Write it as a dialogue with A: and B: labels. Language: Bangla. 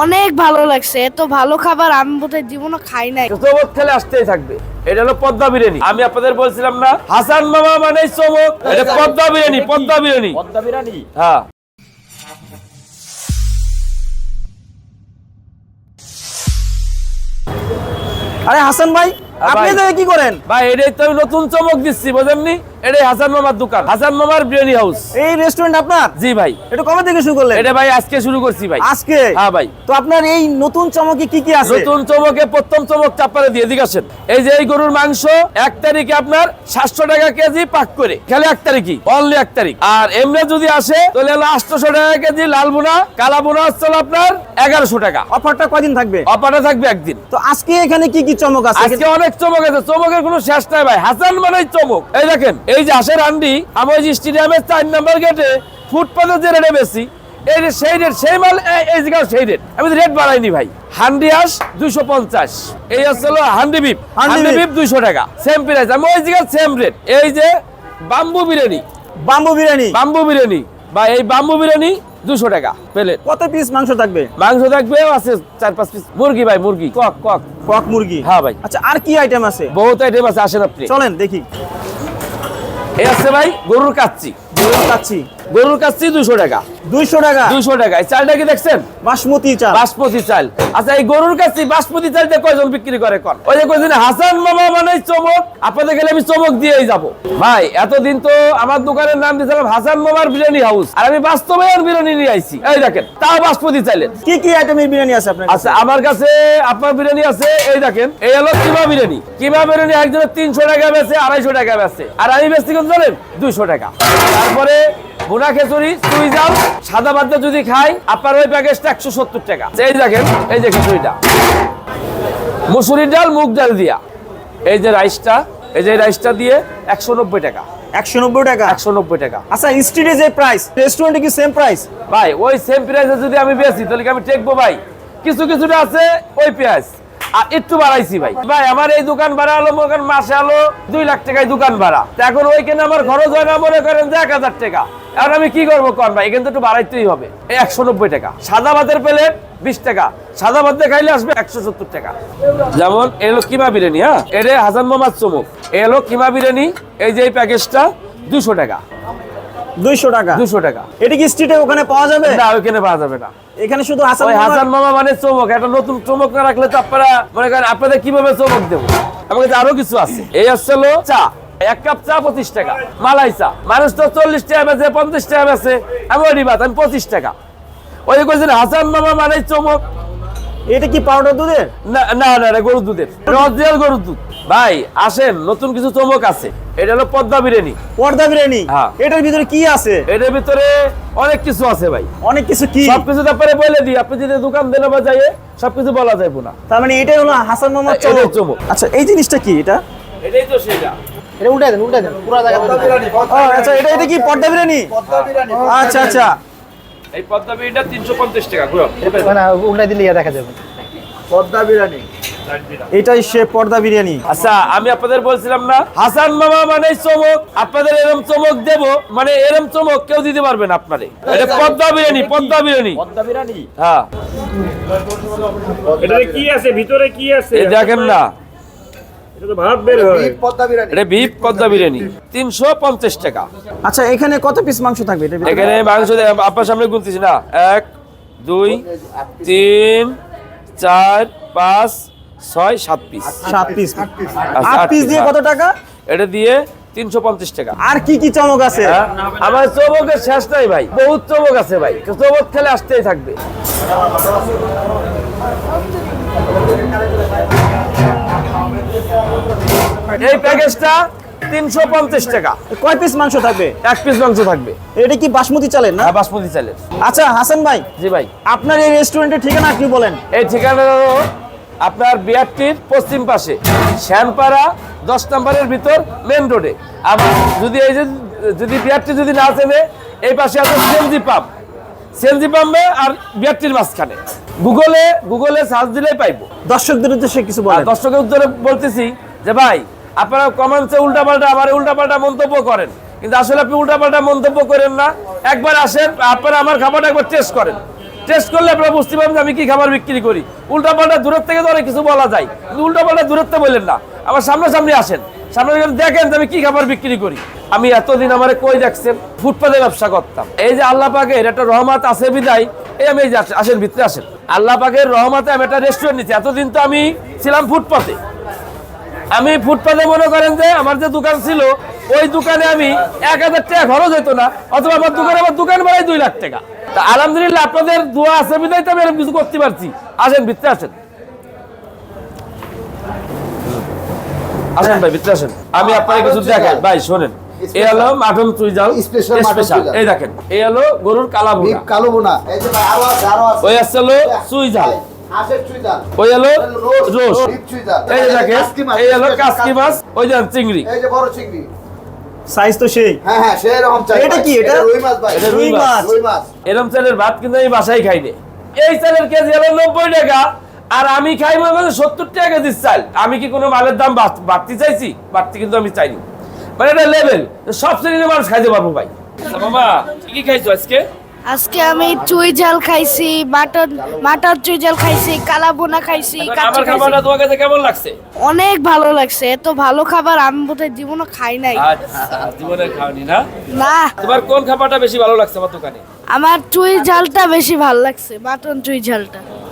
A: অনেক ভালো লাগছে। এত ভালো খাবার আমি বোধহয় জীবনে খাই নাই।
B: চমক খেলে আসতেই থাকবে। এটা হলো পদ্মা বিরিয়ানি। আমি আপনাদের বলছিলাম না হাসান মামা মানে চমক এটা পদ্মা বিরিয়ানি পদ্মা বিরিয়ানি।
C: পদ্মা বিরিয়ানি?
B: হ্যাঁ।
C: আরে হাসান ভাই আপনি
B: ভাই।
C: কি করেন?
B: ভাই এটাই তো আমি নতুন চমক দিচ্ছি বোঝেননি? এটাই হাসান মামার দোকান। হাসান মামার বিরিয়ানি হাউস
C: এই রেস্টুরেন্ট আপনার?
B: জি ভাই।
C: এটা কবে থেকে শুরু করলেন?
B: এটা ভাই আজকে শুরু করছি ভাই।
C: আজকে?
B: হ্যাঁ ভাই।
C: তো আপনার এই নতুন চমকে কি কি আছে?
B: নতুন চমকে প্রথম চমক চাপারে দিয়ে দিকে আসেন। এই যে এই গরুর মাংস এক তারিখে আপনার সাতশো টাকা কেজি পাক করে। খেলে এক তারিখই অনলি এক তারিখ। আর এমনি যদি আসে তাহলে হলো আটশোশো টাকা কেজি লাল বোনা কালা বোনা হলো আপনার এগারোশো টাকা।
C: অফারটা কয়দিন থাকবে?
B: অপাটা থাকবে একদিন।
C: তো আজকে এখানে কি কি চমক আছে?
B: আজকে অনেক চমক আছে। চমকের কোনো শেষ নাই ভাই। হাসান মানে চমক। এই দেখেন এই যে হান্ডি আমার যে স্টেডিয়ামের চার নাম্বার গেটে ফুটপাথে যে রেটে বেশি এই যে সেই রেট সেই মাল এই- জায়গায় সেই রেট আমি তো রেট বাড়াইনি ভাই। হান্ডি হাঁস দুইশো পঞ্চাশ। এই হান্ডি বিপ
C: হান্ডি বিপ।
B: দুইশো টাকা। সেম প্রাইস আমি ওই জায়গায় সেম রেট এই যে bamboo biryani.
C: Bamboo biryani.
B: Bamboo biryani. বা এই বাম্বু বিরিয়ানি দুশো টাকা প্লেট।
C: কত পিস মাংস থাকবে?
B: মাংস থাকবে আছে চার পাঁচ পিস মুরগি ভাই মুরগি। Cock cock.
C: কক মুরগি।
B: হ্যাঁ ভাই।
C: আচ্ছা আর কি আইটেম আছে?
B: বহুত আইটেম আছে আসেন আপনি।
C: চলেন দেখি।
B: এই আছে ভাই গরুর কাচ্চি।
C: গরুর কাচ্চি।
B: গরুর কাচ্চি দুশো টাকা।
C: দুইশো টাকা।
B: দুশো টাকা। চালটা কি দেখছেন?
C: বাসমতি চাল।
B: বাসমতি চাল। আচ্ছা এই গরুর কাচ্চি বাসমতি চাল কয়জন বিক্রি করে কর ওই যে কয়জন হাসান মামা মানে চমক আপনাদের গেলে আমি চমক দিয়েই যাব। ভাই এতদিন তো আমার দোকানের নাম দিয়েছিলাম হাসান মামার বিরিয়ানি হাউস। আর আমি বাস্তবায়ন বিরিয়ানি নিয়ে আইছি। এই দেখেন তাও বাসমতি চাইলেন
C: কি কি আইটেমের বিরিয়ানি আছে আপনার
B: আচ্ছা আমার কাছে আপনার বিরিয়ানি আছে এই দেখেন এই হলো কিমা বিরিয়ানি। কিমা বিরিয়ানি একজনের তিনশো টাকা বেছে আড়াইশো টাকা বেছে আর আমি বেশি কত জানেন? দুইশো টাকা। তারপরে ভুনা খেচুরি চুই জাল সাদা ভাত যদি খাই আপনার ওই প্যাকেজটা একশো সত্তর টাকা। এই দেখেন এই যে খিচুড়িটা। মুসুরির ডাল মুগ ডাল দিয়া। এই যে রাইসটা এই যে রাইসটা দিয়ে একশো নব্বই টাকা।
C: একশো নব্বই টাকা?
B: একশো নব্বই টাকা।
C: আচ্ছা স্ট্রিটে যে প্রাইস রেস্টুরেন্টে কি সেম প্রাইস
B: ভাই ওই সেম প্রাইসে যদি আমি বেশি তাহলে কি আমি টেকবো ভাই? কিছু কিছুটা আছে ওই পেঁয়াজ। আর একটু বাড়াইছি ভাই। ভাই আমার এই দোকান ভাড়া হলো মাসে হলো দুই লাখ টাকায় দোকান ভাড়া। তো এখন ওইখানে আমার খরচ হয় না মনে করেন যে এক হাজার টাকা। এখন আমি কি করব কন ভাই? এখানে তো একটু বাড়াইতেই হবে। একশো নব্বই টাকা। সাদা ভাতের প্লেট বিশ টাকা। সাদা ভাত খাইলে আসবে একশো সত্তর টাকা। যেমন এ হলো কিমা বিরিয়ানি হ্যাঁ? এটা হাসান মোহাম্মদ চমক। এ হলো কিমা বিরিয়ানি এই যে এই প্যাকেজটা দুশো টাকা।
C: দুইশো টাকা।
B: দুশো টাকা।
C: এটা কি স্ট্রিটে ওখানে পাওয়া যাবে?
B: না ওইখানে পাওয়া যাবে না।
C: এখানে শুধু হাসান
B: হাসান মামা মানে চমক একটা নতুন চমক না রাখলে তো আপনারা মনে করেন আপনাদের কীভাবে চমক দেবো? আমার কাছে আরও কিছু আছে। এই হচ্ছে হলো চা। এক কাপ চা পঁচিশ টাকা। মালাই চা। মানুষ তো চল্লিশ টাকা বেছে পঞ্চাশ টাকা বেছে আমি ওই বাদ আমি পঁচিশ টাকা। ওই কইছেন হাসান মামা মানে চমক।
C: এটা কি পাউডার দুধের?
B: না না না গরুর দুধের। অরিজিনাল গরুর দুধ। ভাই আসেন নতুন কিছু চমক আছে। এটা হলো পদ্মা বিরিয়ানি।
C: পর্দা বিরিয়ানি?
B: হ্যাঁ।
C: এটার ভিতরে কি আছে?
B: এটার ভিতরে অনেক কিছু আছে ভাই।
C: অনেক কিছু কি?
B: সবকিছু তারপরে বলে দিই আপনি যদি দোকান দেন বা যাইয়ে সবকিছু বলা যাইবো না।
C: তার মানে এটাই হলো হাসান মামার
B: এটাই
C: চমক।
B: চমক।
C: আচ্ছা এই জিনিসটা কি এটা?
B: এটাই তো সেটা।
D: এটা দেন দেন পুরো জায়গা
C: ও আচ্ছা এটা এটা কি পর্দা বিরিয়ানি? আচ্ছা আচ্ছা।
B: এই পদ্মা বিরিয়ানিটা তিনশো পঞ্চাশ টাকা ঘুরো
D: মানে দিলে ইয়া দেখা যাবে।
C: এটাই সে পর্দা বিরিয়ানি।
B: আচ্ছা আমি আপনাদের বলছিলাম না হাসান মামা মানে চমক আপনাদের এরম চমক দেব মানে এরম চমক কেউ দিতে পারবেন আপনারে। এটা পদ্মা বিরিয়ানি পদ্মা বিরিয়ানি।
C: পর্দা বিরিয়ানি?
B: হ্যাঁ।
E: এটাতে কি আছে? ভিতরে কি আছে?
B: এই দেখেন না।
E: এটা তো ভাত বের
B: এটা বিফ পদ্মা বিরিয়ানি। তিনশো পঞ্চাশ টাকা।
C: আচ্ছা এখানে কত পিস মাংস থাকবে?
B: এখানে মাংস আপনার সামনে গুনতেছি না। এক দুই তিন চার পাঁচ ছয় সাত পিস
C: সাত পিস
B: আচ্ছা,
C: আট পিস দিয়ে। কত টাকা?
B: এটা দিয়ে তিনশো পঞ্চাশ টাকা।
C: আর কি কি চমক আছে?
B: হ্যাঁ? আমার চমকের শেষ নাই ভাই বহুত চমক আছে ভাই। চমক খেলে আসতেই থাকবে। এই প্যাকেজটা তিনশো পঞ্চাশ টাকা।
C: কয় পিস মাংস থাকবে?
B: এক পিস মাংস থাকবে।
C: এটা কি বাসমতি চালের না?
B: হ্যাঁ বাসমতি চালের।
C: আচ্ছা হাসান ভাই
B: জি ভাই।
C: আপনার এই রেস্টুরেন্টের ঠিকানা কি বলেন?
B: এই ঠিকানা আপনার বিআরটির পশ্চিম পাশে। শ্যানপাড়া দশ নম্বরের ভিতর মেন রোডে আবার যদি এই যে যদি বিআরটি যদি না চেনে এই পাশে আছে সিএনজি পাম্প। সিএনজি পাম্পে আর বিআরটির মাঝখানে। গুগলে গুগলে সার্চ দিলেই পাইবো।
C: দর্শকদের উদ্দেশ্যে কিছু বলেন।
B: দর্শকের উত্তরে বলতেছি যে ভাই আপনারা কমেন্টসে উল্টাপাল্টা আমার উল্টাপাল্টা মন্তব্য করেন। কিন্তু আসলে আপনি উল্টাপাল্টা মন্তব্য করেন না। একবার আসেন আপনারা আমার খাবারটা একবার টেস্ট করেন। টেস্ট করলে আপনারা বুঝতে পারবেন আমি কি খাবার বিক্রি করি। উল্টা পাল্টা দূরের থেকে তো অনেক কিছু বলা যায়, কিন্তু উল্টা পাল্টা দূরের বললেন না। আবার সামনাসামনি আসেন। সামনে দেখেন আমি কি খাবার বিক্রি করি। আমি এতদিন আমার কই দেখছেন? ফুটপাতে ব্যবসা করতাম। এই যে আল্লাহ পাকের একটা রহমত আছে বিদায়, এই আমি আসেন- ভিতরে আসেন। আল্লাহ পাকের রহমতে আমি একটা রেস্টুরেন্ট নিচ্ছি এতদিন তো আমি ছিলাম ফুটপাতে। আমি ফুটপাতে মনে করেন যে আমার যে দোকান ছিল, ওই দোকানে আমি এক হাজার টাকা খরচ হতো না, অথবা আমার দোকানে আমার দোকান ভাড়াই দুই লাখ টাকা। তা আলহামদুলিল্লাহ আপনাদের দোয়া আছে বিদায় তো আমি এরকম কিছু করতে পারছি। আসেন ভিতরে আসেন। আসেন ভাই ভিতরে আসেন। আমি আপনাকে কিছু দেখাই। ভাই শোনেন এই হলো মাটন চুইজাল
F: Special
B: স্পেশাল এই দেখেন এই হলো গরুর কালা
F: কালো বোনা এই যে ভাই আরও আছে আরও আছে।
B: ওই আসছে হলো ওই হলো এই যে দেখেন এই হলো মাছ। ওই যে চিংড়ি।
F: এই যে বড় চিংড়ি।
C: সাইজ তো সেই।
F: হ্যাঁ হ্যাঁ সেই রকম চাই
C: এটা কি, এটা?
F: রুই মাছ ভাই
B: এটা রুই
C: রুই
B: মাছ।
C: মাছ।
F: রুই মাছ।
B: এরম চালের ভাত কিন্তু আমি বাসায় খাই নে। এই চালের কেজি হলো নব্বই টাকা আর আমি খাই মনে করেন সত্তর টাকা কেজির চাল। আমি কি কোনো মালের দাম বাড়- বাড়তি চাইছি? বাড়তি কিন্তু আমি চাইনি। মানে এটা লেভেল সব শ্রেণির মানুষ খাইতে পারব ভাই। বাবা কি কি খাইছো আজকে?
A: আজকে আমি চুই জাল খাইছি মাটন মাটন চুই জাল খাইছি কালা বোনা খাইছি খাইছি
B: খাবারটা তোমার কাছে কেমন লাগছে?
A: অনেক ভালো লাগছে এত ভালো খাবার আমি বোধহয় জীবনে খাই নাই।
B: আচ্ছা খাওনি খাওয়ানি না?
A: না।
B: তোমার কোন খাবারটা বেশি ভালো লাগছে আমার দোকানে?
A: আমার চুই জালটা বেশি ভালো লাগছে মাটন চুই ঝালটা।